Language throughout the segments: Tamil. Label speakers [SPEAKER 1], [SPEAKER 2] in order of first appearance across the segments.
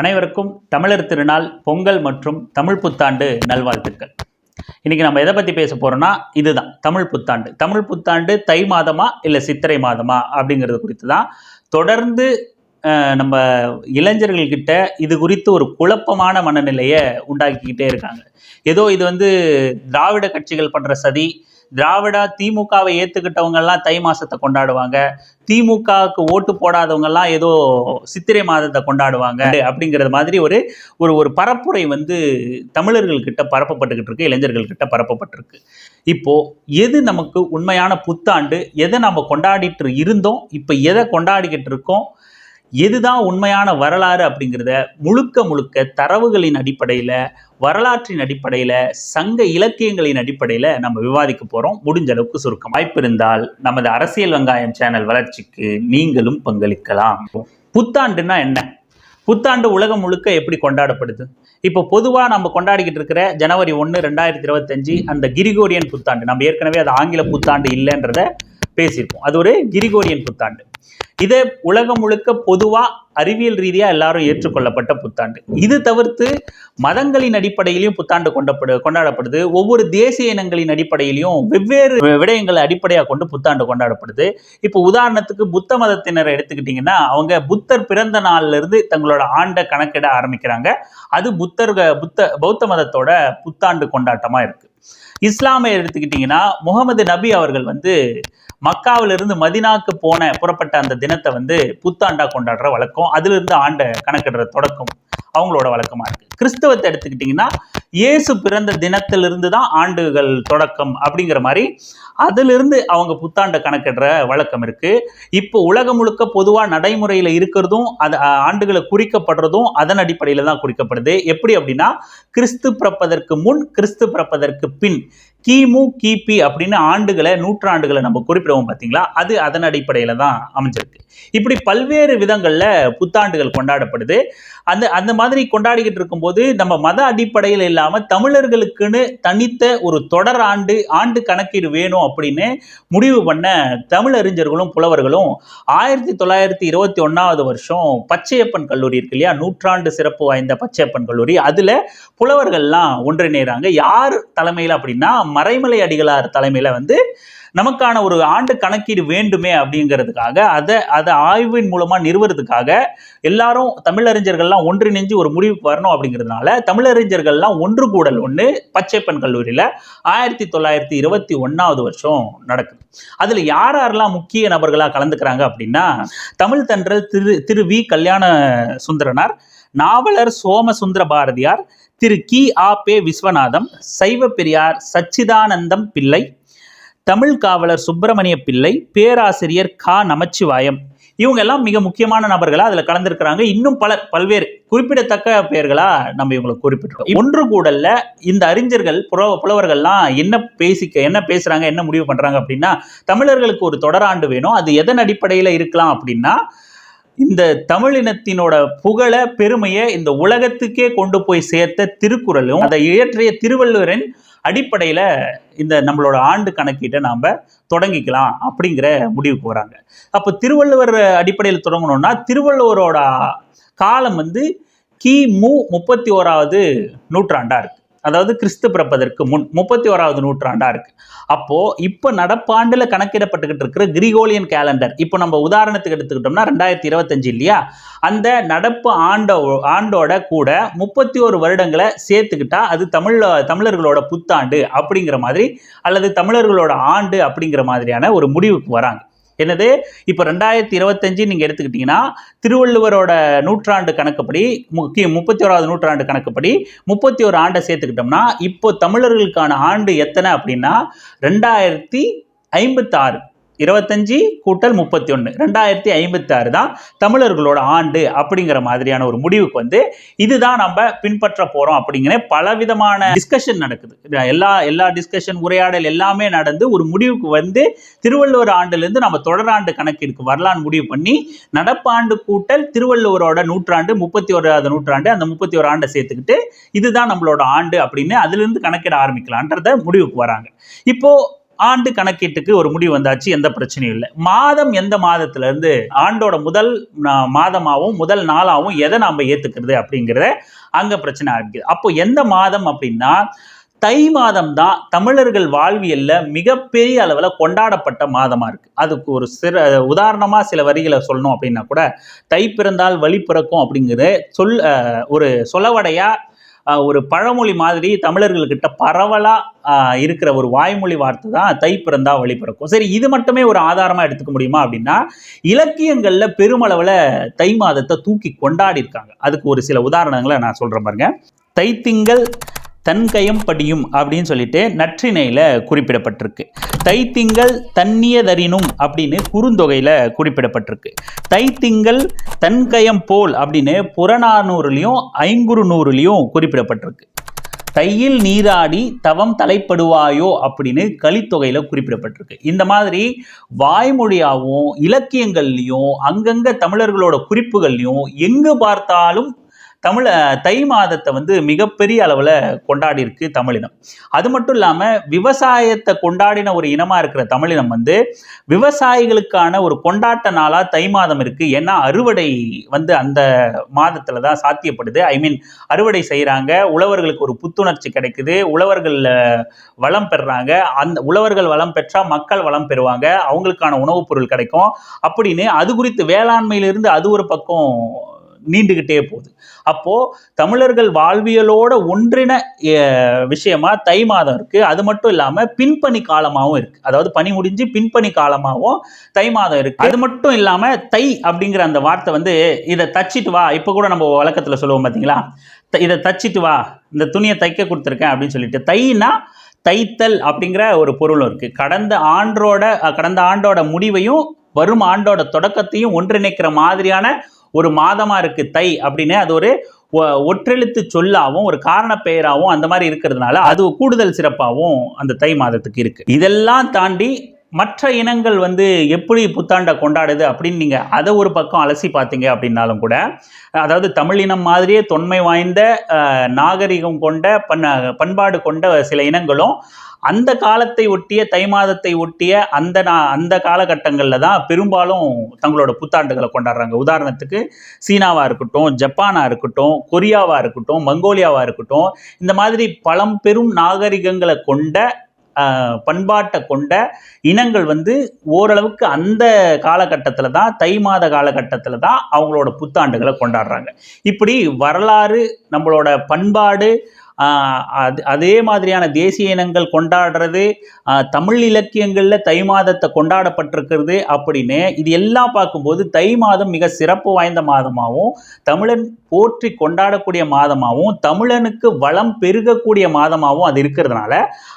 [SPEAKER 1] அனைவருக்கும் தமிழர் திருநாள் பொங்கல் மற்றும் தமிழ் புத்தாண்டு நல்வாழ்த்துக்கள். இன்னைக்கு நம்ம எதை பற்றி பேச போறோம்னா இதுதான் தமிழ் புத்தாண்டு. தமிழ் புத்தாண்டு தை மாதமா இல்லை சித்திரை மாதமா அப்படிங்கிறது குறித்து தான் தொடர்ந்து நம்ம இளைஞர்கள்கிட்ட இது குறித்து ஒரு குழப்பமான மனநிலையை உண்டாக்கிக்கிட்டே இருக்காங்க. ஏதோ இது வந்து திராவிட கட்சிகள் பண்ற சதி திராவிடா திமுகவை ஏத்துக்கிட்டவங்க எல்லாம் தை மாசத்தை கொண்டாடுவாங்க. திமுகவுக்கு ஓட்டு போடாதவங்க எல்லாம் ஏதோ சித்திரை மாதத்தை கொண்டாடுவாங்க. அப்படிங்கிறது மாதிரி ஒரு ஒரு ஒரு பரப்புரை வந்து தமிழர்கள்கிட்ட பரப்பப்பட்டுக்கிட்டு இருக்கு இளைஞர்கள்கிட்ட பரப்பப்பட்டிருக்கு. இப்போ எது நமக்கு உண்மையான புத்தாண்டு எதை நம்ம கொண்டாடிட்டு இருந்தோம் இப்போ எதை கொண்டாடிக்கிட்டு இருக்கோம் எதுதான் உண்மையான வரலாறு அப்படிங்கிறத முழுக்க முழுக்க தரவுகளின் அடிப்படையில் வரலாற்றின் அடிப்படையில் சங்க இலக்கியங்களின் அடிப்படையில் நம்ம விவாதிக்க போகிறோம் முடிஞ்ச அளவுக்கு சுருக்கம். வாய்ப்பு இருந்தால் நமது அரசியல் வெங்காயம் சேனல் வளர்ச்சிக்கு நீங்களும் பங்களிக்கலாம். புத்தாண்டுன்னா என்ன? புத்தாண்டு உலகம் முழுக்க எப்படி கொண்டாடப்படுது? இப்போ பொதுவாக நம்ம கொண்டாடிக்கிட்டு இருக்கிற ஜனவரி ஒன்று ரெண்டாயிரத்தி இருபத்தஞ்சு அந்த கிரிகோரியன் புத்தாண்டு. நம்ம ஏற்கனவே அது ஆங்கில புத்தாண்டு இல்லைன்றத பேசியிருப்போம். அது ஒரு கிரிகோரியன் புத்தாண்டு. இது உலகம் முழுக்க பொதுவாக அறிவியல் ரீதியாக எல்லாரும் ஏற்றுக்கொள்ளப்பட்ட புத்தாண்டு. இது தவிர்த்து மதங்களின் அடிப்படையிலையும் புத்தாண்டு கொண்டப்படு கொண்டாடப்படுது. ஒவ்வொரு தேசிய இனங்களின் அடிப்படையிலையும் வெவ்வேறு விடயங்களை அடிப்படையாக கொண்டு புத்தாண்டு கொண்டாடப்படுது. இப்போ உதாரணத்துக்கு புத்த மதத்தினரை எடுத்துக்கிட்டிங்கன்னா அவங்க புத்தர் பிறந்த நாள்லேருந்து தங்களோட ஆண்டை கணக்கிட ஆரம்பிக்கிறாங்க. அது புத்தர் புத்த பௌத்த மதத்தோட புத்தாண்டு கொண்டாட்டமாக இருக்குது இஸ்லாமை எடுத்துக்கிட்டிங்கன்னா முகமது நபி அவர்கள் வந்து மக்காவிலிருந்து மதினாக்கு போன புறப்பட்ட அந்த தினத்தை வந்து புத்தாண்டா கொண்டாடுற வழக்கம். அதிலிருந்து ஆண்டை கணக்கிடுற தொடக்கம். அவங்களோட வழக்கமாக இருக்கு. கிறிஸ்தவத்தை எடுத்துக்கிட்டிங்கன்னா இயேசு பிறந்த தினத்திலிருந்து தான் ஆண்டுகள் தொடக்கம் அப்படிங்கிற மாதிரி அதிலிருந்து அவங்க புத்தாண்டை கணக்கிடுற வழக்கம் இருக்குது இப்போ உலகம் முழுக்க பொதுவாக நடைமுறையில் இருக்கிறதும் அது ஆண்டுகளை குறிக்கப்படுறதும் அதன் அடிப்படையில் தான் குறிக்கப்படுது. எப்படி அப்படின்னா கிறிஸ்து பிறப்பதற்கு முன் கிறிஸ்து பிறப்பதற்கு பின் கிமு கிபி அப்படின்னு ஆண்டுகளை நூற்றாண்டுகளை நம்ம குறிப்பிடுவோம் பார்த்தீங்களா அது அதன் அடிப்படையில் தான் அமைஞ்சிருக்கு. இப்படி பல்வேறு விதங்களில் புத்தாண்டுகள் கொண்டாடப்படுது. அந்த அந்த மாதிரி கொண்டாடிக்கிட்டு இருக்கும்போது நம்ம மத அடிப்படையில் இல்லாமல் தமிழர்களுக்குன்னு தனித்த ஒரு தொடர் ஆண்டு ஆண்டு கணக்கீடு வேணும் அப்படின்னு முடிவு பண்ண தமிழறிஞர்களும் புலவர்களும் ஆயிரத்தி தொள்ளாயிரத்தி இருபத்தி ஒன்றாவது வருஷம் பச்சையப்பன் கல்லூரி இருக்கு இல்லையா? நூற்றாண்டு சிறப்பு வாய்ந்த பச்சையப்பன் கல்லூரி. அதில் புலவர்கள்லாம் ஒன்றிணைகிறாங்க யார் தலைமையில் அப்படின்னா மறைமலை அடிகளார் தலைமையில் வந்து நமக்கான ஒரு ஆண்டு கணக்கீடு வேண்டுமே அப்படிங்கிறதுக்காக அதை அதை ஆய்வின் மூலமாக நிறுவறதுக்காக எல்லாரும் தமிழறிஞர்கள்லாம் ஒன்றிணைஞ்சு ஒரு முடிவுக்கு வரணும் அப்படிங்கிறதுனால தமிழறிஞர்கள்லாம் ஒன்று கூடல் ஒன்று பச்சைப்பன் கல்லூரியில் ஆயிரத்தி தொள்ளாயிரத்தி இருபத்தி ஒன்றாவது வருஷம் நடக்குது. அதில் யார் யாரெல்லாம் முக்கிய நபர்களாக கலந்துக்கிறாங்க அப்படின்னா தமிழ் தன்றல் திரு திரு வி கல்யாண சுந்தரனார் நாவலர் சோமசுந்தர பாரதியார் திரு கி ஆ பே விஸ்வநாதம் சைவ பெரியார் சச்சிதானந்தம் பிள்ளை தமிழ் காவலர் சுப்பிரமணிய பிள்ளை பேராசிரியர் கா. நமச்சிவாயம். இவங்க எல்லாம் மிக முக்கியமான நபர்களா? அதுல கலந்துருக்கிறாங்க. இன்னும் பலர் பல்வேறு குறிப்பிடத்தக்க பெயர்களா நம்ம இவங்களை குறிப்பிட்டிருக்கோம். ஒன்று கூடல்ல இந்த அறிஞர்கள் புல புலவர்கள்லாம் என்ன பேசிக்க என்ன பேசுறாங்க என்ன முடிவு பண்றாங்க அப்படின்னா தமிழர்களுக்கு ஒரு தொடராண்டு வேணும். அது எதன் அடிப்படையில் இருக்கலாம் அப்படின்னா இந்த தமிழினத்தினோட புகழ பெருமையை இந்த உலகத்துக்கே கொண்டு போய் சேர்த்த திருக்குறளும் அதை இயற்றிய திருவள்ளுவரின் அடிப்படையில் இந்த நம்மளோட ஆண்டு கணக்கீட்டை நாம் தொடங்கிக்கலாம் அப்படிங்கிற முடிவுக்கு வராங்க. அப்போ திருவள்ளுவர் அடிப்படையில் தொடங்கணும்னா திருவள்ளுவரோட காலம் வந்து கிமு முப்பத்தி ஓராவது நூற்றாண்டாக இருக்கு. அதாவது கிறிஸ்து பிறப்பதற்கு முன் முப்பத்தி ஓராவது நூற்றாண்டாக இருக்கு. அப்போது இப்போ நடப்பாண்டில் கணக்கிடப்பட்டுக்கிட்டு இருக்கிற கிரிகோலியன் கேலண்டர் இப்போ நம்ம உதாரணத்துக்கு எடுத்துக்கிட்டோம்னா ரெண்டாயிரத்தி இருபத்தஞ்சு இல்லையா? அந்த நடப்பு ஆண்டோ ஆண்டோட கூட முப்பத்தி ஒரு வருடங்களை சேர்த்துக்கிட்டா அது தமிழ் தமிழர்களோட புத்தாண்டு அப்படிங்கிற மாதிரி அல்லது தமிழர்களோட ஆண்டு அப்படிங்கிற மாதிரியான ஒரு முடிவுக்கு வராங்க. என்னது? இப்போ ரெண்டாயிரத்தி இருபத்தஞ்சு நீங்கள் எடுத்துக்கிட்டிங்கன்னா திருவள்ளுவரோட நூற்றாண்டு கணக்குப்படி முக்கிய முப்பத்தி ஓராவது நூற்றாண்டு கணக்குப்படி முப்பத்தி ஒரு ஆண்டை சேர்த்துக்கிட்டோம்னா இப்போ தமிழர்களுக்கான ஆண்டு எத்தனை அப்படின்னா ரெண்டாயிரத்தி ஐம்பத்தாறு. இருபத்தஞ்சி கூட்டல் முப்பத்தி ஒன்று ரெண்டாயிரத்தி ஐம்பத்தாறு தான் தமிழர்களோட ஆண்டு அப்படிங்கிற மாதிரியான ஒரு முடிவுக்கு வந்து இதுதான் நம்ம பின்பற்ற போகிறோம் அப்படிங்கிற பலவிதமான டிஸ்கஷன் நடக்குது. எல்லா எல்லா டிஸ்கஷன் உரையாடல் எல்லாமே நடந்து ஒரு முடிவுக்கு வந்து திருவள்ளுவர் ஆண்டுலேருந்து நம்ம தொடராண்டு கணக்கெடுக்கு வரலான்னு முடிவு பண்ணி நடப்பாண்டு கூட்டல் திருவள்ளுவரோட நூற்றாண்டு முப்பத்தி ஓராவது நூற்றாண்டு அந்த முப்பத்தி ஒரு ஆண்டை சேர்த்துக்கிட்டு இதுதான் நம்மளோட ஆண்டு அப்படின்னு அதுலேருந்து கணக்கிட ஆரம்பிக்கலான்றத முடிவுக்கு வராங்க. இப்போ ஆண்டு கணக்கீட்டுக்கு ஒரு முடிவு வந்தாச்சு எந்த பிரச்சனையும் இல்லை. மாதம் எந்த மாதத்துல இருந்து ஆண்டோட முதல் நா- முதல் நாளாகவும் எதை நாம ஏத்துக்கிறது அப்படிங்கிறத அங்க பிரச்சனை ஆரம்பிக்குது. அப்போ எந்த மாதம் அப்படின்னா தை மாதம் தான் தமிழர்கள் வாழ்வியல்ல மிகப்பெரிய அளவில் கொண்டாடப்பட்ட மாதமா இருக்கு. அதுக்கு ஒரு சிற உதாரணமா சில வரிகளை சொல்லணும் அப்படின்னா கூட தை பிறந்தால் வழி பிறக்கும் அப்படிங்கிற சொல் ஒரு சொலவடையா ஒரு பழமொழி மாதிரி தமிழர்கள்கிட்ட பரவலாக இருக்கிற ஒரு வாய்மொழி வார்த்தை தான் தை பிறந்தா வழி பிறக்கும். சரி இது மட்டுமே ஒரு ஆதாரமாக எடுத்துக்க முடியுமா அப்படின்னா இலக்கியங்களில் பெருமளவில் தை மாதத்தை தூக்கி கொண்டாடி இருக்காங்க அதுக்கு ஒரு சில உதாரணங்களை நான் சொல்கிறேன் பாருங்க. தைத்திங்கள் தன்கயம் படியும் அப்படின்னு சொல்லிட்டு நற்றிணையில் குறிப்பிடப்பட்டிருக்கு. தைத்திங்கள் தன்னியதரினும் அப்படின்னு குறுந்தொகையில் குறிப்பிடப்பட்டிருக்கு. தைத்திங்கள் தன்கயம் போல் அப்படின்னு புறநானூறுலையும் ஐங்குறு நூறுலையும் குறிப்பிடப்பட்டிருக்கு. தையில் நீராடி தவம் தலைப்படுவாயோ அப்படின்னு கலித்தொகையில் குறிப்பிடப்பட்டிருக்கு. இந்த மாதிரி வாய்மொழியாகவும் இலக்கியங்கள்லையும் அங்கங்கே தமிழர்களோட குறிப்புகள்லையும் எங்கு பார்த்தாலும் தமிழ தை மாதத்தை வந்து மிகப்பெரிய அளவில் கொண்டாடி இருக்கு தமிழினம். அது மட்டும் இல்லாமல் விவசாயத்தை கொண்டாடின ஒரு இனமாக இருக்கிற தமிழினம் வந்து விவசாயிகளுக்கான ஒரு கொண்டாட்ட நாளாக தை மாதம் இருக்குது ஏன்னா அறுவடை வந்து அந்த மாதத்தில் தான் சாத்தியப்படுது. ஐ மீன் அறுவடை செய்கிறாங்க உழவர்களுக்கு ஒரு புத்துணர்ச்சி கிடைக்குது. உழவர்கள் வளம் பெறுறாங்க அந்த உழவர்கள் வளம் பெற்றால் மக்கள் வளம் பெறுவாங்க. அவங்களுக்கான உணவுப் பொருள் கிடைக்கும். அப்படின்னு அது குறித்து வேளாண்மையிலிருந்து அது ஒரு பக்கம் நீண்டுகிட்டே போகுது. அப்போ தமிழர்கள் வாழ்வியலோட ஒன்றின விஷயமா தை மாதம் இருக்கு. அது மட்டும் இல்லாம பின்பணி காலமாகவும் இருக்கு. அதாவது பனி முடிஞ்சு பின்பணி காலமாகவும் தை மாதம் இருக்கு. அது மட்டும் இல்லாம தை அப்படிங்கிற அந்த வார்த்தை வந்து இதை தச்சிட்டு வா. இப்போ கூட நம்ம வழக்கத்துல சொல்லுவோம் பார்த்தீங்களா த- இதை தச்சிட்டு வா. இந்த துணியை தைக்க கொடுத்துருக்கேன் அப்படின்னு சொல்லிட்டு. தைனா தைத்தல் அப்படிங்கிற ஒரு பொருளும் இருக்கு. கடந்த ஆண்டோட கடந்த ஆண்டோட முடிவையும் வரும் ஆண்டோட தொடக்கத்தையும் ஒன்றிணைக்கிற மாதிரியான ஒரு மாதமா இருக்கு தை அப்படின்னு அது ஒரு ஒ- ஒற்றெழுத்து சொல்லாவும் ஒரு காரண பெயராகவும் அந்த மாதிரி இருக்கிறதுனால அது கூடுதல் சிறப்பாகவும் அந்த தை மாதத்துக்கு இருக்கு. இதெல்லாம் தாண்டி மற்ற இனங்கள் வந்து எப்படி புத்தாண்டை கொண்டாடுது அப்படின்னு நீங்கள் அதை ஒரு பக்கம் அலசி பார்த்தீங்க அப்படின்னாலும் கூட அதாவது தமிழினம் மாதிரியே தொன்மை வாய்ந்த நாகரிகம் கொண்ட பண் பண்பாடு கொண்ட சில இனங்களும் அந்த காலத்தை ஒட்டிய தை மாதத்தை ஒட்டிய அந்த நா- அந்த காலகட்டங்களில் தான் பெரும்பாலும் தங்களோட புத்தாண்டுகளை கொண்டாடுறாங்க. உதாரணத்துக்கு சீனாவாக இருக்கட்டும் ஜப்பானாக இருக்கட்டும் கொரியாவாக இருக்கட்டும் மங்கோலியாவாக இருக்கட்டும் இந்த மாதிரி பழம்பெரும் நாகரிகங்களை கொண்ட பண்பாட்டை கொண்ட இனங்கள் வந்து ஓரளவுக்கு அந்த காலகட்டத்தில் தான் தை மாத காலகட்டத்தில் தான் அவங்களோட புத்தாண்டுகளை கொண்டாடுறாங்க. இப்படி வரலாறு நம்மளோட பண்பாடு அது அதே மாதிரியான தேசிய இனங்கள் கொண்டாடுறது தமிழ் இலக்கியங்களில் தை மாதத்தை கொண்டாடப்பட்டிருக்கிறது அப்படின்னு இது எல்லாம் பார்க்கும்போது தை மாதம் மிக சிறப்பு வாய்ந்த மாதமாகவும் தமிழன் போற்றி கொண்டாடக்கூடிய மாதமாகவும் தமிழனுக்கு வளம் பெருகக்கூடிய மாதமாகவும் அது இருக்கிறதுனால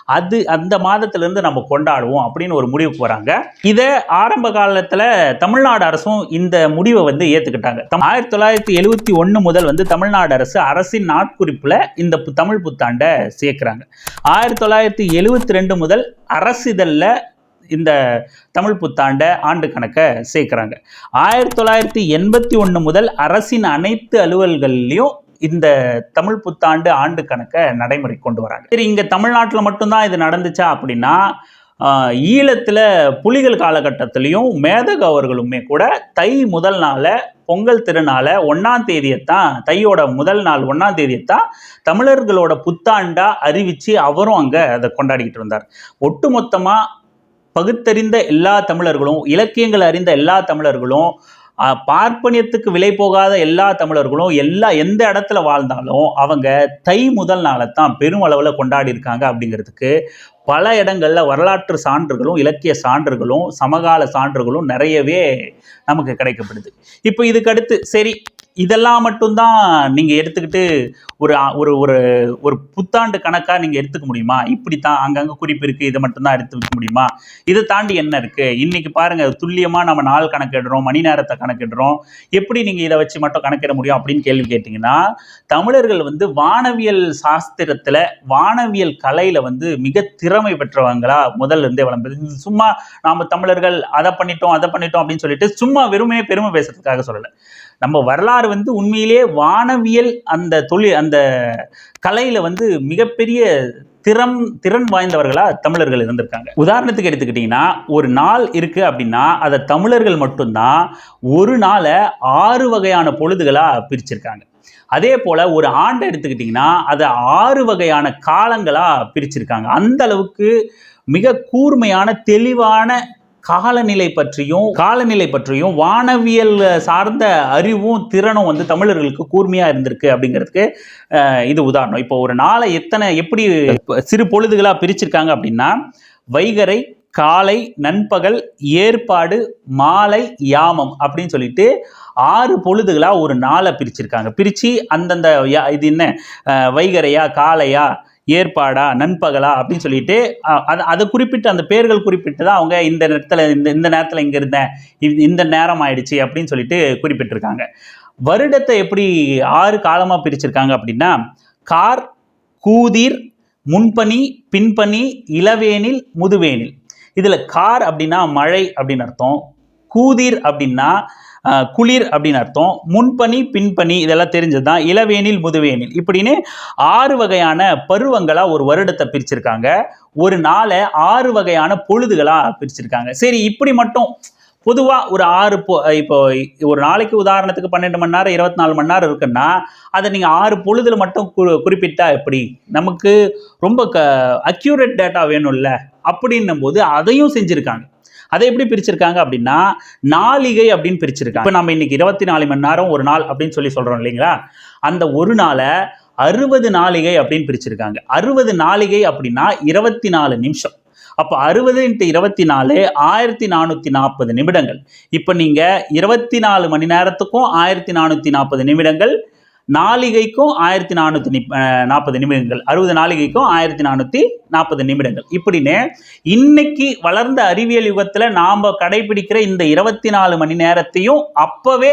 [SPEAKER 1] அது அந்த மாதத்திலிருந்து நம்ம கொண்டாடுவோம் அப்படின்னு ஒரு முடிவுக்கு வராங்க. இதை ஆரம்ப காலத்தில் தமிழ்நாடு அரசும் இந்த முடிவை வந்து ஏற்றுக்கிட்டாங்க ஆயிரத்தி தொள்ளாயிரத்தி எழுவத்தி ஒன்று முதல் வந்து தமிழ்நாடு அரசு அரசின் நாட்குறிப்பில் இந்த தமிழ் தமிழ் புத்தாண்டை சேர்க்குறாங்க. ஆயிரத்தி தொள்ளாயிரத்தி எழுவத்தி ரெண்டு முதல் அரசிதழில் இந்த தமிழ் புத்தாண்டை ஆண்டு கணக்கை சேர்க்குறாங்க. ஆயிரத்தி தொள்ளாயிரத்தி எண்பத்தி ஒன்று முதல் அரசின் அனைத்து அலுவல்கள்லையும் இந்த தமிழ் புத்தாண்டு ஆண்டு கணக்கை நடைமுறை கொண்டு வராங்க. சரி இங்கே தமிழ்நாட்டில் மட்டும்தான் இது நடந்துச்சா அப்படின்னா ஈழத்தில் புலிகள் காலகட்டத்திலையும் மேதக அவர்களுமே கூட தை முதல் நாளை பொங்கல் திருநாளை ஒன்றாம் தேதியைத்தான் தையோட முதல் நாள் ஒன்றாம் தேதியைத்தான் தமிழர்களோட புத்தாண்டா அறிவிச்சு அவரும் அங்கே அதை கொண்டாடிக்கிட்டு இருந்தார். ஒட்டுமொத்தமாக பகுத்தறிந்த எல்லா தமிழர்களும் இலக்கியங்கள் அறிந்த எல்லா தமிழர்களும் பார்ப்பனியத்துக்கு விலை போகாத எல்லா தமிழர்களும் எல்லா எந்த இடத்துல வாழ்ந்தாலும் அவங்க தை முதல் நாளை தான் பெருமளவில் கொண்டாடி இருக்காங்க அப்படிங்கிறதுக்கு பல இடங்களில் வரலாற்று சான்றுகளும் இலக்கிய சான்றுகளும் சமகால சான்றுகளும் நிறையவே நமக்கு கிடைக்கப்படுது. இப்போ இதுக்கடுத்து சரி இதெல்லாம் மட்டும்தான் நீங்கள் எடுத்துக்கிட்டு ஒரு ஒரு ஒரு ஒரு புத்தாண்டு கணக்காக நீங்கள் எடுத்துக்க முடியுமா? இப்படி தான் அங்கங்கே குறிப்பு இருக்குது இதை மட்டும்தான் எடுத்து வைக்க முடியுமா? இதை தாண்டி என்ன இருக்குது இன்னைக்கு பாருங்கள் துல்லியமாக நம்ம நாள் கணக்கிடுறோம் மணி நேரத்தை கணக்கிடுறோம். எப்படி நீங்கள் இதை வச்சு மட்டும் கணக்கிட முடியும் அப்படின்னு கேள்வி கேட்டிங்கன்னா தமிழர்கள் வந்து வானவியல் சாஸ்திரத்தில் வானவியல் கலையில் வந்து மிக திறமை பெற்றவங்களா முதல்ல இருந்தே வளர்ந்தது. சும்மா நாம் தமிழர்கள் அதை பண்ணிட்டோம் அதை பண்ணிட்டோம் அப்படின்னு சொல்லிட்டு சும்மா வெறுமையே பெருமை பேசுறதுக்காக சொல்லலை. நம்ம வரலாறு வந்து உண்மையிலேயே வானவியல் அந்த தொழில் அந்த கலையில வந்து மிகப்பெரிய திறம் திறன் வாய்ந்தவர்களா தமிழர்கள் இருந்திருக்காங்க. உதாரணத்துக்கு எடுத்துக்கிட்டிங்கன்னா ஒரு நாள் இருக்கு அப்படின்னா அதை தமிழர்கள் மட்டும்தான் ஒரு நாளை ஆறு வகையான பொழுதுகளா பிரிச்சிருக்காங்க. அதே போல ஒரு ஆண்டை எடுத்துக்கிட்டிங்கன்னா அதை ஆறு வகையான காலங்களாக பிரிச்சிருக்காங்க. அந்த அளவுக்கு மிக கூர்மையான தெளிவான காலநிலை பற்றியும் காலநிலை பற்றியும் வானவியல் சார்ந்த அறிவும் திறனும் வந்து தமிழர்களுக்கு கூர்மையா இருந்திருக்கு அப்படிங்கிறதுக்கு இது உதாரணம். இப்போ ஒரு நாளை எத்தனை எப்படி சிறு பொழுதுகளாக பிரிச்சிருக்காங்க அப்படின்னா வைகரை காலை நண்பகல் ஏற்பாடு மாலை யாமம் அப்படின்னு சொல்லிட்டு ஆறு பொழுதுகளாக ஒரு நாளை பிரிச்சிருக்காங்க. பிரித்து அந்தந்த யா- இது என்ன? வைகரையா காலையா ஏற்பாடா நண்பகலா அப்படின்னு சொல்லிட்டு அது அதை குறிப்பிட்டு அந்த பேர்கள் குறிப்பிட்டு தான் அவங்க இந்த நேரத்தில் இந்த இந்த நேரத்தில் இங்கே இருந்தேன் இந்த நேரம் ஆயிடுச்சு அப்படின்னு சொல்லிட்டு குறிப்பிட்டிருக்காங்க. வருடத்தை எப்படி ஆறு காலமாக பிரிச்சிருக்காங்க அப்படின்னா கார் கூதிர் முன்பனி பின்பனி இளவேனில் முதுவேனில். இதில் கார் அப்படின்னா மழை அப்படின்னு அர்த்தம் கூதிர் அப்படின்னா குளிர் அப்படின்னு அர்த்தம். முன்பனி பின்பனி இதெல்லாம் தெரிஞ்சது தான் இளவேனில் முதுவேனில். இப்படின்னு ஆறு வகையான பருவங்களாக ஒரு வருடத்தை பிரிச்சிருக்காங்க. ஒரு நாளை ஆறு வகையான பொழுதுகளாக பிரிச்சிருக்காங்க. சரி இப்படி மட்டும். பொதுவாக ஒரு ஆறு பொ இப்போ ஒரு நாளைக்கு உதாரணத்துக்கு பன்னெண்டு மணி நேரம் இருபத்தி நாலு மணி நேரம் இருக்குன்னா அதை நீங்கள் ஆறு பொழுதுல மட்டும் கு குறிப்பிட்டா எப்படி? நமக்கு ரொம்ப க அக்யூரேட் டேட்டா வேணும்ல. அப்படின்னும் போது அதையும் செஞ்சுருக்காங்க. அதை எப்படி பிரிச்சிருக்காங்க அப்படின்னா நாளிகை அப்படின்னு பிரிச்சிருக்காங்க. இப்போ நம்ம இன்னைக்கு இருபத்தி நாலு மணி நேரம் ஒரு நாள் அப்படின்னு சொல்லி சொல்கிறோம் இல்லைங்களா? அந்த ஒரு நாளை அறுபது நாளிகை அப்படின்னு பிரிச்சிருக்காங்க. அறுபது நாளிகை அப்படின்னா இருபத்தி நாலு நிமிஷம். அப்போ அறுபது இன்ட்டு இருபத்தி நாலு ஆயிரத்தி நானூற்றி நாற்பது நிமிடங்கள். இப்போ நீங்கள் இருபத்தி நாலு மணி நேரத்துக்கும் ஆயிரத்தி நானூற்றி நாற்பது நிமிடங்கள் நாளிகைக்கும் ஆயிரத்தி நானூற்றி நாற்பது நிமிடங்கள். அறுபது நாளிகைக்கும் ஆயிரத்தி நானூற்றி நாற்பது நிமிடங்கள். இப்படின்னு இன்னைக்கு வளர்ந்த அறிவியல் யுகத்தில் நாம் கடைபிடிக்கிற இந்த இருபத்தி நாலு மணி நேரத்தையும் அப்போவே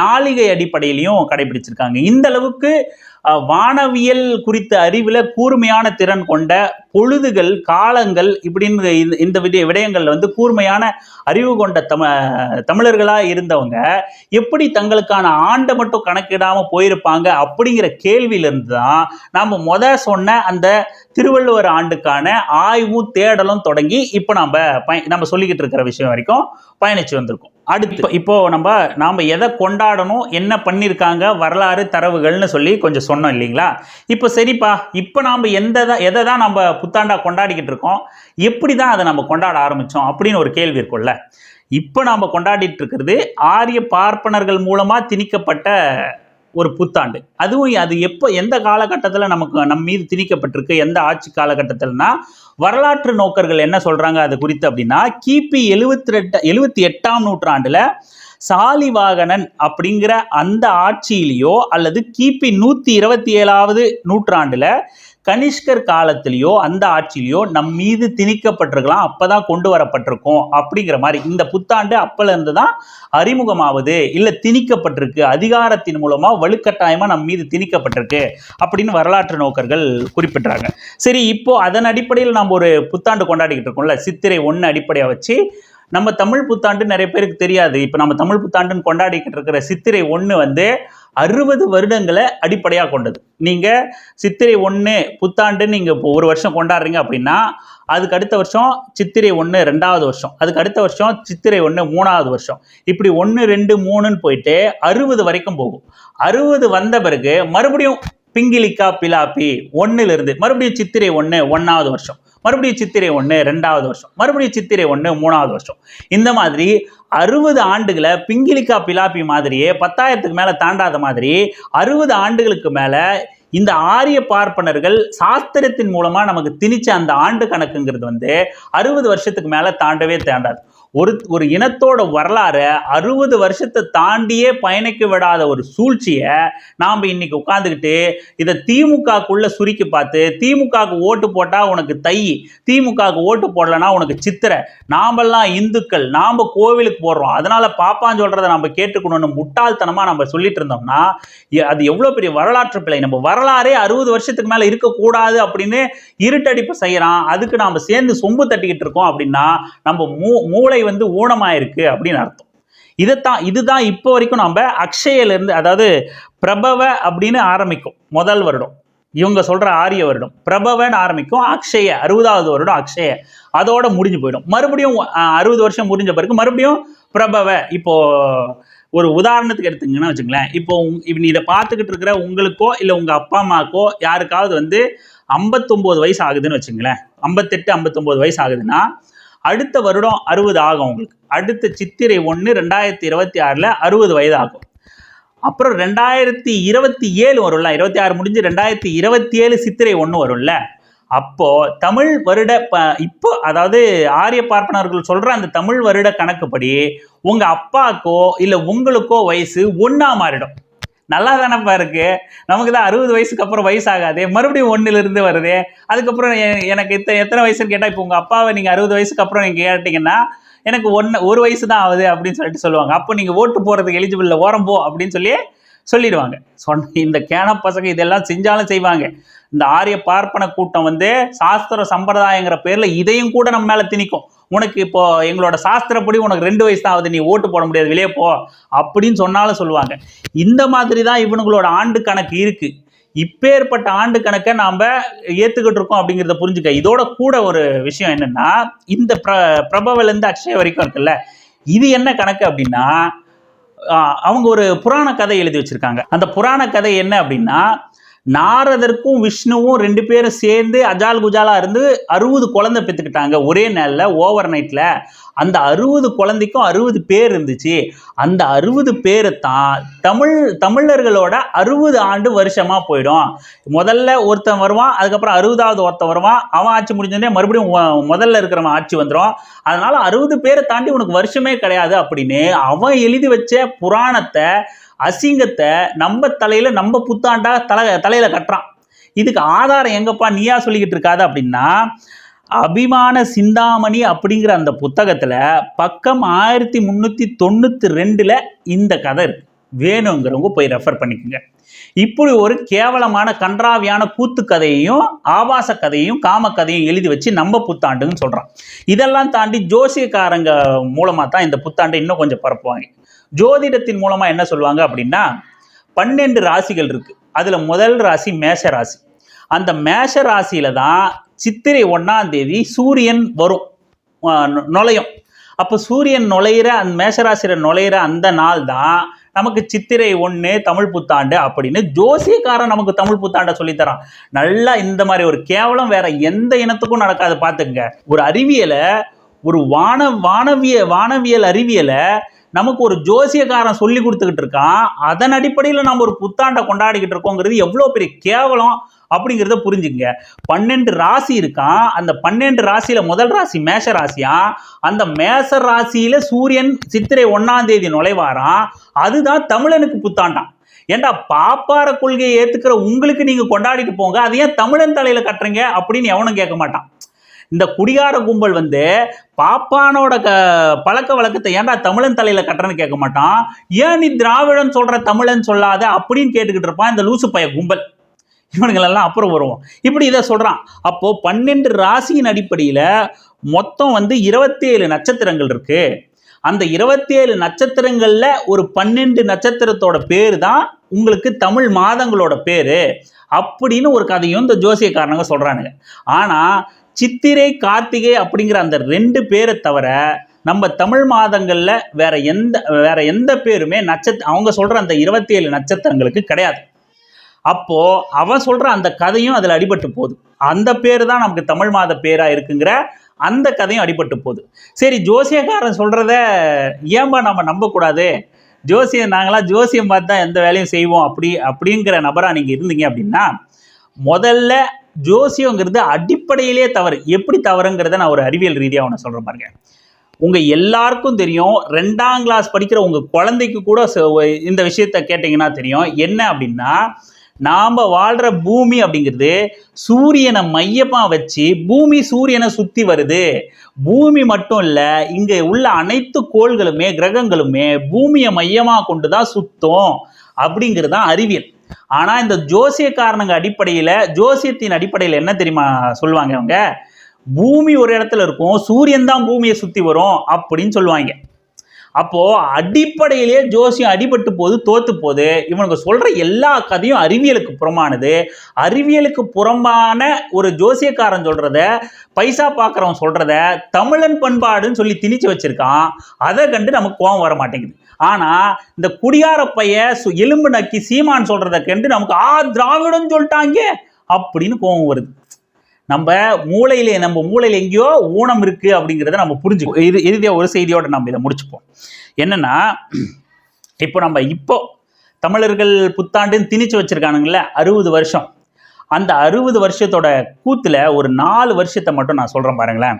[SPEAKER 1] நாளிகை அடிப்படையிலையும் கடைபிடிச்சிருக்காங்க. இந்த அளவுக்கு வானவியல் குறித்த அறிவில் கூர்மையான திறன் கொண்ட பொழுதுகள் காலங்கள் இப்படின்னு இந்த- இந்த விடய விடயங்கள் வந்து கூர்மையான அறிவு கொண்ட தம தமிழர்களாக இருந்தவங்க எப்படி தங்களுக்கான ஆண்டை மட்டும் கணக்கிடாமல் போயிருப்பாங்க அப்படிங்கிற கேள்வியிலிருந்து தான் நாம் முத சொன்ன அந்த திருவள்ளுவர் ஆண்டுக்கான ஆய்வும் தேடலும் தொடங்கி இப்போ நம்ம பய நம்ம சொல்லிக்கிட்டு இருக்கிற விஷயம் வரைக்கும் பயணிச்சு வந்திருக்கோம். அடுத்து இப்போ- நம்ம நாம் எதை கொண்டாடணும் என்ன பண்ணியிருக்காங்க வரலாறு தரவுகள்னு சொல்லி கொஞ்சம் சொன்னோம் இல்லைங்களா? இப்போ சரிப்பா இப்போ நாம் எந்த தான் எதை தான் நம்ம புத்தாண்டா கொண்டாடிக்கிட்டு இருக்கோம் எப்படி தான் அதை நம்ம கொண்டாட ஆரம்பித்தோம் அப்படின்னு ஒரு கேள்வி இருக்கும்ல. இப்போ நாம் கொண்டாடிட்டு இருக்கிறது ஆரிய பார்ப்பனர்கள் மூலமாக திணிக்கப்பட்ட ஒரு புத்தாண்டு. அதுவும் அது எப்போ எந்த காலகட்டத்தில் நமக்கு நம் மீது திணிக்கப்பட்டிருக்கு எந்த ஆட்சி காலகட்டத்தில்னா வரலாற்று நோக்கர்கள் என்ன சொல்கிறாங்க அது குறித்து அப்படின்னா கிபி எழுவத்தி ரெட்ட எழுவத்தி எட்டாம் நூற்றாண்டில் சாலிவாகனன் அப்படிங்கிற அந்த ஆட்சியிலேயோ அல்லது கிபி நூற்றி இருபத்தி ஏழாவது நூற்றாண்டில் கனிஷ்கர் காலத்திலேயோ அந்த ஆட்சியிலையோ நம் மீது திணிக்கப்பட்டிருக்கலாம் அப்பதான் கொண்டு வரப்பட்டிருக்கும் அப்படிங்கிற மாதிரி இந்த புத்தாண்டு அப்பல இருந்து தான் அறிமுகமாவது இல்ல திணிக்கப்பட்டிருக்கு. அதிகாரத்தின் மூலமா வலுக்கட்டாயமா நம் மீது திணிக்கப்பட்டிருக்கு அப்படின்னு வரலாற்று நோக்கர்கள் குறிப்பிட்றாங்க. சரி இப்போ அதன் அடிப்படையில் நம்ம ஒரு புத்தாண்டு கொண்டாடிக்கிட்டு இருக்கோம்ல. சித்திரை ஒன்று அடிப்படையை வச்சு நம்ம தமிழ் புத்தாண்டு நிறைய பேருக்கு தெரியாது. இப்போ நம்ம தமிழ் புத்தாண்டுன்னு கொண்டாடிக்கிட்டு இருக்கிற சித்திரை ஒன்று வந்து அறுபது வருடங்களை அடிப்படையாக கொண்டது. நீங்கள் சித்திரை ஒன்று புத்தாண்டுன்னு நீங்கள் இப்போ ஒரு வருஷம் கொண்டாடுறீங்க அப்படின்னா அதுக்கு அடுத்த வருஷம் சித்திரை ஒன்று ரெண்டாவது வருஷம். அதுக்கு அடுத்த வருஷம் சித்திரை ஒன்று மூணாவது வருஷம். இப்படி ஒன்று ரெண்டு மூணுன்னு போயிட்டு அறுபது வரைக்கும் போகும். அறுபது வந்த பிறகு மறுபடியும் பிங்கிலிக்கா பிலாப்பி ஒன்றுலேருந்து மறுபடியும் சித்திரை ஒன்று ஒன்றாவது வருஷம். மறுபடியும் சித்திரை ஒன்று ரெண்டாவது வருஷம். மறுபடியும் சித்திரை ஒன்று மூணாவது வருஷம். இந்த மாதிரி அறுபது ஆண்டுகளை பிங்கிலிக்கா பிலாப்பி மாதிரியே பத்தாயிரத்துக்கு மேலே தாண்டாத மாதிரி அறுபது ஆண்டுகளுக்கு மேலே இந்த ஆரிய பார்ப்பனர்கள் சாஸ்திரத்தின் மூலமாக நமக்கு திணிச்ச அந்த ஆண்டு கணக்குங்கிறது வந்து அறுபது வருஷத்துக்கு மேலே தாண்டவே தாண்டாது. ஒரு ஒரு இனத்தோட வரலாறை அறுபது வருஷத்தை தாண்டியே பயணிக்க விடாத ஒரு சூழ்ச்சியை நாம் இன்னைக்கு உட்காந்துக்கிட்டு இதை திமுகக்குள்ள சுருக்கி பார்த்து திமுகவுக்கு ஓட்டு போட்டால் உனக்கு தை திமுகவுக்கு ஓட்டு போடலைன்னா உனக்கு சித்திரை. நாமெல்லாம் இந்துக்கள் நாம் கோவிலுக்கு போடுறோம் அதனால பாப்பான்னு சொல்கிறத நம்ம கேட்டுக்கணும்னு முட்டாள்தனமாக நம்ம சொல்லிட்டு இருந்தோம்னா அது எவ்வளோ பெரிய வரலாற்று பிழை. நம்ம வரலாறே அறுபது வருஷத்துக்கு மேலே இருக்கக்கூடாது அப்படின்னு இருட்டடிப்பு செய்கிறான் அதுக்கு நாம் சேர்ந்து சொம்பு தட்டிக்கிட்டு இருக்கோம் அப்படின்னா நம்ம மூ மூளை வந்து ஊனமாயிருக்கு அப்படின்னு அர்த்தம். இதைத்தான் இதுதான் இப்போ வரைக்கும் நம்ம அக்ஷயிலேருந்து அதாவது பிரபவ அப்படின்னு ஆரம்பிக்கும் முதல் வருடம். இவங்க சொல்ற ஆரிய வருடம் பிரபவன்னு ஆரம்பிக்கும் அக்ஷய அறுபதாவது வருடம் அக்ஷய. அதோட முடிஞ்சு போயிடும். மறுபடியும் அறுபது வருஷம் முடிஞ்ச பிறகு மறுபடியும் பிரபவ. இப்போ ஒரு உதாரணத்துக்கு எடுத்துங்கன்னா வச்சுங்களேன் இப்போ உங்க- நீ இதை பார்த்துக்கிட்டு இருக்கிற உங்களுக்கோ இல்லை உங்க அப்பா அம்மாக்கோ யாருக்காவது வந்து ஐம்பத்தொம்போது வயசு ஆகுதுன்னு வச்சுங்களேன். ஐம்பத்தெட்டு ஐம்பத்தொம்போது வயசு ஆகுதுன்னா அடுத்த வருடம் அறுபது ஆகும் உங்களுக்கு. அடுத்த சித்திரை ஒன்று ரெண்டாயிரத்தி இருபத்தி ஆறில் அறுபது வயது ஆகும் அப்புறம் ரெண்டாயிரத்தி இருபத்தி ஏழு வரும்ல இருபத்தி ஆறு முடிஞ்சு ரெண்டாயிரத்தி இருபத்தி ஏழு சித்திரை ஒன்று வரும்ல. அப்போது தமிழ் வருட ப இப்போ அதாவது ஆரிய பார்ப்பனர்கள் சொல்கிற அந்த தமிழ் வருட கணக்குப்படி உங்கள் அப்பாக்கோ இல்லை உங்களுக்கோ வயசு ஒன்றா மாறிடும். நல்லா தானப்பா இருக்கு? நமக்கு தான் அறுபது வயசுக்கு அப்புறம் வயசாகாதே. மறுபடியும் ஒன்றுலேருந்து வருது. அதுக்கப்புறம் எனக்கு இத்தனை எத்தனை வயசுன்னு கேட்டால் இப்போ உங்கள் அப்பாவை நீங்கள் அறுபது வயசுக்கு அப்புறம் நீங்கள் கேட்டிங்கன்னா எனக்கு ஒன்று ஒரு வயசு தான் ஆகுது அப்படின்னு சொல்லிட்டு சொல்லுவாங்க. அப்போ நீங்கள் ஓட்டு போகிறதுக்கு எலிஜிபிள் இல்லை ஓரம் போ அப்படின்னு சொல்லி சொல்லிடுவாங்க. சொன்ன இந்த கேன பசங்க இதெல்லாம் செஞ்சாலும் செய்வாங்க. இந்த ஆரிய பார்ப்பன கூட்டம் வந்து சாஸ்திர சம்பிரதாயங்கிற பேரில் இதையும் கூட நம்ம மேலே திணிக்கும். உனக்கு இப்போ எங்களோட சாஸ்திரப்படி உனக்கு ரெண்டு வயசு தான் ஆகுது நீ ஓட்டு போட முடியாது வெளியே போ அப்படின்னு சொன்னாலும் சொல்லுவாங்க. இந்த மாதிரி தான் இவனுங்களோட ஆண்டு கணக்கு இருக்கு. இப்பேற்பட்ட ஆண்டு கணக்கை நாம் ஏற்றுக்கிட்டு இருக்கோம் அப்படிங்கிறத புரிஞ்சுக்க. இதோட கூட ஒரு விஷயம் என்னென்னா இந்த பிர பிரபவிலேருந்து அக்ஷய வரைக்கும் இருக்குல்ல இது என்ன கணக்கு அப்படின்னா அவங்க ஒரு புராண கதை எழுதி வச்சுருக்காங்க. அந்த புராண கதை என்ன அப்படின்னா நாரதற்கும் விஷ்ணுவும் ரெண்டு பேரும் சேர்ந்து அஜால் குஜாலா இருந்து அறுபது குழந்தை பெற்றுக்கிட்டாங்க ஒரே நாளில் ஓவர் நைட்டில் அந்த அறுபது குழந்தைக்கும் அறுபது பேர் இருந்துச்சு. அந்த அறுபது பேரை தான் தமிழ் தமிழர்களோட அறுபது ஆண்டு வருஷமா போயிடும். முதல்ல ஒருத்தன் வருவான் அதுக்கப்புறம் அறுபதாவது ஒருத்தன் வருவான். அவன் ஆட்சி முடிஞ்சோடனே மறுபடியும் முதல்ல இருக்கிறவன் ஆட்சி வந்துடும். அதனால அறுபது பேரை தாண்டி உனக்கு வருஷமே கிடையாது அப்படின்னு அவன் எழுதி வச்ச புராணத்தை அசிங்கத்தை நம்ம தலையில் நம்ம புத்தாண்டா தலை தலையில் கட்டுறான். இதுக்கு ஆதாரம் எங்கப்பா நீயா சொல்லிக்கிட்டு இருக்காத அப்படின்னா அபிமான சிந்தாமணி அப்படிங்கிற அந்த புத்தகத்தில் பக்கம் ஆயிரத்தி முந்நூற்றி தொண்ணூற்றி ரெண்டில் இந்த கதை வேணுங்கிறவங்க போய் ரெஃபர் பண்ணிக்கோங்க. இப்படி ஒரு கேவலமான கன்றாவியான கூத்து கதையையும் ஆபாச கதையும் காம கதையும் எழுதி வச்சு நம்ம புத்தாண்டுன்னு சொல்கிறான் இதெல்லாம் தாண்டி ஜோசியக்காரங்க மூலமாக தான் இந்த புத்தாண்டை இன்னும் கொஞ்சம் பரப்புவாங்க. ஜோதிடத்தின் மூலமாக என்ன சொல்லுவாங்க அப்படின்னா பன்னெண்டு ராசிகள் இருக்கு. அதில் முதல் ராசி மேஷ ராசி. அந்த மேஷ ராசியில தான் சித்திரை ஒன்றாம் தேதி சூரியன் வரும். நுழையும். அப்போ சூரியன் நுழையிற அந்த மேஷராசியில் நுழையிற அந்த நாள் தான் நமக்கு சித்திரை ஒன்று தமிழ் புத்தாண்டு அப்படின்னு ஜோசியக்காரன் நமக்கு தமிழ் புத்தாண்டை சொல்லித்தரான். நல்லா இந்த மாதிரி ஒரு கேவலம் வேற எந்த இனத்துக்கும் நடக்காது. பார்த்துங்க ஒரு அறிவியலை ஒரு வான வானவிய வானவியல் அறிவியலை நமக்கு ஒரு ஜோசியக்காரன் சொல்லி கொடுத்துக்கிட்டு இருக்கான். அதன் அடிப்படையில் நம்ம ஒரு புத்தாண்டை கொண்டாடிக்கிட்டு இருக்கோங்கிறது எவ்வளோ பெரிய கேவலம் அப்படிங்கிறத புரிஞ்சுங்க. பன்னெண்டு ராசி இருக்கான் அந்த பன்னெண்டு ராசியில் முதல் ராசி மேஷ ராசியா? அந்த மேஷ ராசியில் சூரியன் சித்திரை ஒன்றாம் தேதி நுழைவாராம். அதுதான் தமிழனுக்கு புத்தாண்டாம். ஏண்டா பாப்பார கொள்கையை ஏற்றுக்கிற உங்களுக்கு நீங்கள் கொண்டாடிட்டு போங்க. அது ஏன் தமிழன் தலையில் கட்டுறீங்க அப்படின்னு எவனும் கேட்க மாட்டான். இந்த குடிகார கும்பல் வந்து பாப்பானோட க பழக்க வழக்கத்தை ஏன்டா தமிழன் தலையில கட்டுறன்னு கேட்க மாட்டான்? ஏன் நீ திராவிடன் சொல்ற தமிழன் சொல்லாத அப்படின்னு கேட்டுக்கிட்டு இருப்பான் இந்த லூசு பய கும்பல். இவனுங்களெல்லாம் அப்புறம் வருவோம். இப்படி இதை சொல்றான். அப்போ பன்னெண்டு ராசியின் அடிப்படையில மொத்தம் வந்து இருபத்தேழு நட்சத்திரங்கள் இருக்கு. அந்த இருபத்தேழு நட்சத்திரங்கள்ல ஒரு பன்னெண்டு நட்சத்திரத்தோட பேர் தான் உங்களுக்கு தமிழ் மாதங்களோட பேரு. அப்படின்னு ஒரு கதையும் இந்த ஜோசியக்காரனுங்க சொல்றானுங்க. ஆனா சித்திரை கார்த்திகை அப்படிங்கிற அந்த ரெண்டு பேரை தவிர நம்ம தமிழ் மாதங்களில் வேற எந்த வேற எந்த பேருமே நட்சத்திர அவங்க சொல்கிற அந்த இருபத்தி ஏழு நட்சத்திரங்களுக்கு கிடையாது. அப்போ அவன் சொல்கிற அந்த கதையும் அதில் அடிபட்டு போகுது. அந்த பேர் தான் நமக்கு தமிழ் மாத பேராக இருக்குங்கிற அந்த கதையும் அடிபட்டு போகுது. சரி ஜோசியக்காரன் சொல்கிறத ஏன்பா நம்ம நம்பக்கூடாது? ஜோசியம் நாங்களாம் ஜோசியம் பார்த்து தான் எந்த வேலையும் செய்வோம் அப்படி அப்படிங்கிற நபராக நீங்கள் இருந்தீங்க அப்படின்னா முதல்ல ஜோசியங்கிறது அடிப்படையிலே தவறு. எப்படி தவறுங்கிறத நான் ஒரு அறிவியல் ரீதியாக ஒன்று சொல்கிறேன் பாருங்க. உங்கள் எல்லாருக்கும் தெரியும் ரெண்டாம் கிளாஸ் படிக்கிற உங்கள் குழந்தைக்கு கூட இந்த விஷயத்த கேட்டிங்கன்னா தெரியும். என்ன அப்படின்னா நாம் வாழ்கிற பூமி அப்படிங்கிறது சூரியனை மையமாக வச்சு பூமி சூரியனை சுற்றி வருது. பூமி மட்டும் இல்லை இங்கே உள்ள அனைத்து கோள்களுமே கிரகங்களுமே பூமியை மையமாக கொண்டு தான் சுத்தம் அப்படிங்கிறது தான் அறிவியல். ஆனால் இந்த ஜோசியக்காரனுங்க அடிப்படையில் ஜோசியத்தின் அடிப்படையில் என்ன தெரியுமா சொல்லுவாங்க அவங்க? பூமி ஒரு இடத்துல இருக்கும் சூரியன் தான் பூமியை சுற்றி வரும் அப்படின்னு சொல்லுவாங்க. அப்போ அடிப்படையிலேயே ஜோசியம் அடிபட்டு போது தோத்து போது இவனுக்கு சொல்ற எல்லா கதையும் அறிவியலுக்கு புறமானது. அறிவியலுக்கு புறம்பான ஒரு ஜோசியக்காரன் சொல்றத பைசா பார்க்குறவன் சொல்றத தமிழன் பண்பாடுன்னு சொல்லி திணிச்சு வச்சிருக்கான். அதை கண்டு நமக்கு கோபம் வர மாட்டேங்குது. ஆனா இந்த குடியார பைய சு- எலும்பு நக்கி சீமான் சொல்றத கண்டு நமக்கு ஆ திராவிடம் சொல்லிட்டாங்க அப்படின்னு கோபம் வருது. நம்ம மூளையிலே நம்ம மூளையில் எங்கேயோ ஊனம் இருக்கு அப்படிங்கிறத நம்ம புரிஞ்சுக்கோ இது இறுதியாக ஒரு செய்தியோட நம்ம இதை முடிச்சுப்போம். என்னன்னா இப்போ நம்ம இப்போ தமிழர்கள் புத்தாண்டுன்னு திணிச்சு வச்சிருக்கானுங்கள அறுபது வருஷம். அந்த அறுபது வருஷத்தோட கூத்துல ஒரு நாலு வருஷத்தை மட்டும் நான் சொல்கிறேன் பாருங்களேன்.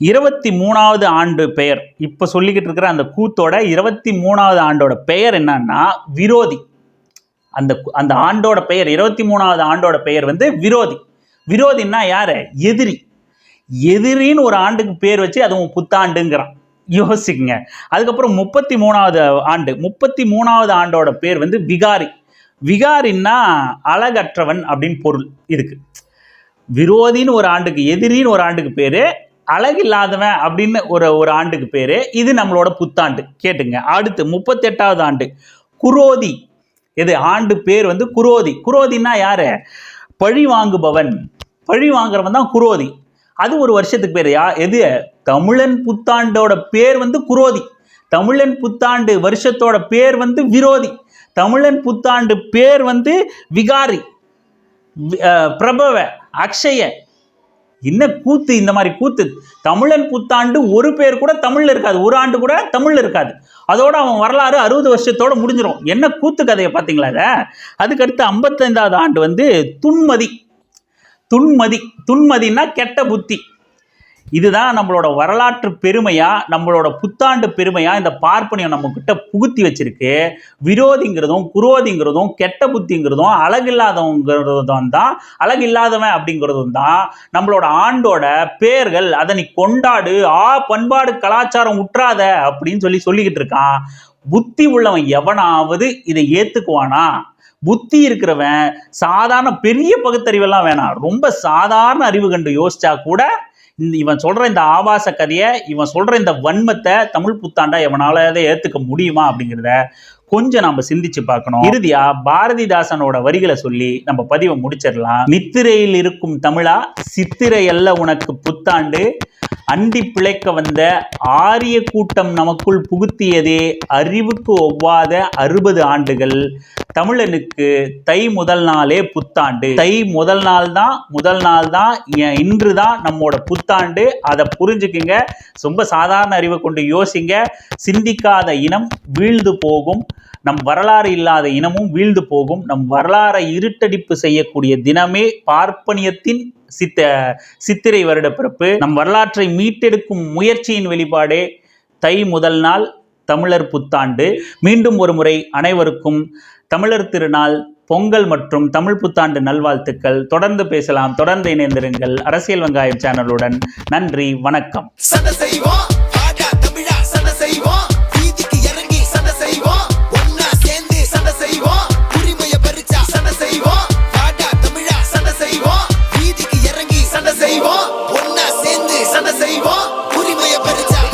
[SPEAKER 1] இருபத்தி மூணாவது ஆண்டு பெயர். இப்போ சொல்லிக்கிட்டு இருக்கிற அந்த கூத்தோட இருபத்தி மூணாவது ஆண்டோட பெயர் என்னன்னா விரோதி. அந்த அந்த ஆண்டோட பெயர் இருபத்தி மூணாவது ஆண்டோட பெயர் வந்து விரோதி. விரோதின்னா யாரு? எதிரி. எதிரின்னு ஒரு ஆண்டுக்கு பேர் வச்சு அதுவும் புத்தாண்டுங்கிறான். யோசிக்குங்க. அதுக்கப்புறம் முப்பத்தி மூணாவது ஆண்டு. முப்பத்தி மூணாவது ஆண்டோட பேர் வந்து விகாரி. விகாரின்னா அழகற்றவன் அப்படின்னு பொருள் இதுக்கு. விரோதின்னு ஒரு ஆண்டுக்கு எதிரின்னு ஒரு ஆண்டுக்கு பேரு அழகில்லாதவன் அப்படின்னு ஒரு ஒரு ஆண்டுக்கு பேரு இது நம்மளோட புத்தாண்டு. கேட்டுங்க. அடுத்து முப்பத்தெட்டாவது ஆண்டு. குரோதி. எது? ஆண்டு பேர் வந்து குரோதி. குரோதின்னா யாரு? பழி வாங்குபவன். பழி வாங்குறவன் தான் குரோதி. அது ஒரு வருஷத்துக்கு பேர். யா எது? தமிழன் புத்தாண்டோட பேர் வந்து குரோதி. தமிழன் புத்தாண்டு வருஷத்தோட பேர் வந்து விரோதி. தமிழன் புத்தாண்டு பேர் வந்து விகாரி. பிரபவ அக்ஷய என்ன கூத்து இந்த மாதிரி கூத்து? தமிழன் புத்தாண்டு ஒரு பேர் கூட தமிழில் இருக்காது. ஒரு ஆண்டு கூட தமிழ்ல இருக்காது. அதோட அவன் வரலாறு அறுபது வருஷத்தோட முடிஞ்சிடும் என்ன கூத்து கதையை பார்த்தீங்களா இதை? அதுக்கடுத்து ஐம்பத்தைந்தாவது ஆண்டு வந்து துன்மதி. துன்மதி. துன்மதின்னா கெட்ட புத்தி. இதுதான் நம்மளோட வரலாற்று பெருமையா நம்மளோட புத்தாண்டு பெருமையா இந்த பார்ப்பனியம் நம்ம கிட்ட புகுத்தி வச்சிருக்கு. விரோதிங்கிறதும் குரோதிங்கிறதும் கெட்ட புத்திங்கிறதும் அழகில்லாதவங்கிறதும் தான் அழகில்லாதவன் அப்படிங்கிறதும் தான் நம்மளோட ஆண்டோட பேர்கள் அதை நீ கொண்டாடு ஆ பண்பாடு கலாச்சாரம் உற்றாத அப்படின்னு சொல்லி சொல்லிக்கிட்டு இருக்கான். புத்தி உள்ளவன் எவனாவது இதை ஏத்துக்குவானா? புத்தி இருக்கிறவன் சாதாரண பெரிய பகுத்தறிவெல்லாம் வேணாம். ரொம்ப சாதாரண அறிவு கண்டு யோசிச்சா கூட இவன் சொல்கிற இந்த ஆபாச கதையை இவன் சொல்கிற இந்த வன்மத்தை தமிழ் புத்தாண்டா எவனால அதை ஏற்றுக்க முடியுமா அப்படிங்கிறத கொஞ்சம் நம்ம சிந்திச்சு பார்க்கணும். இறுதியா பாரதிதாசனோட வரிகளை சொல்லி நம்ம பதிவை முடிச்சிடலாம். நித்திரையில் இருக்கும் தமிழா சித்திரை அல்ல உனக்கு புத்தாண்டு. அண்டி பிழைக்க வந்த ஆரிய கூட்டம் நமக்குள் புகுத்தியதே அறிவுக்கு ஒவ்வாத அறுபது ஆண்டுகள். தமிழனுக்கு தை முதல் நாளே புத்தாண்டு. தை முதல் நாள் தான் முதல் நாள் தான் இன்று தான் நம்மோட புத்தாண்டு. அதை புரிஞ்சுக்குங்க. ரொம்ப சாதாரண அறிவை கொண்டு யோசிங்க. சிந்திக்காத இனம் வீழ்ந்து போகும். நம் வரலாறு இல்லாத இனமும் வீழ்ந்து போகும். நம் வரலாறை இருட்டடிப்பு செய்யக்கூடிய தினமே பார்ப்பனியத்தின் சித்த சித்திரை வருடப்பிறப்பு நம் வரலாற்றை மீட்டெடுக்கும் முயற்சியின் வெளிப்பாடே தை முதல் நாள் தமிழர் புத்தாண்டு. மீண்டும் ஒரு முறை அனைவருக்கும் தமிழர் திருநாள் பொங்கல் மற்றும் தமிழ் புத்தாண்டு நல்வாழ்த்துக்கள். தொடர்ந்து பேசலாம். தொடர்ந்து இணைந்திருங்கள் அரசியல் வெங்காயம் சேனலுடன். நன்றி வணக்கம்.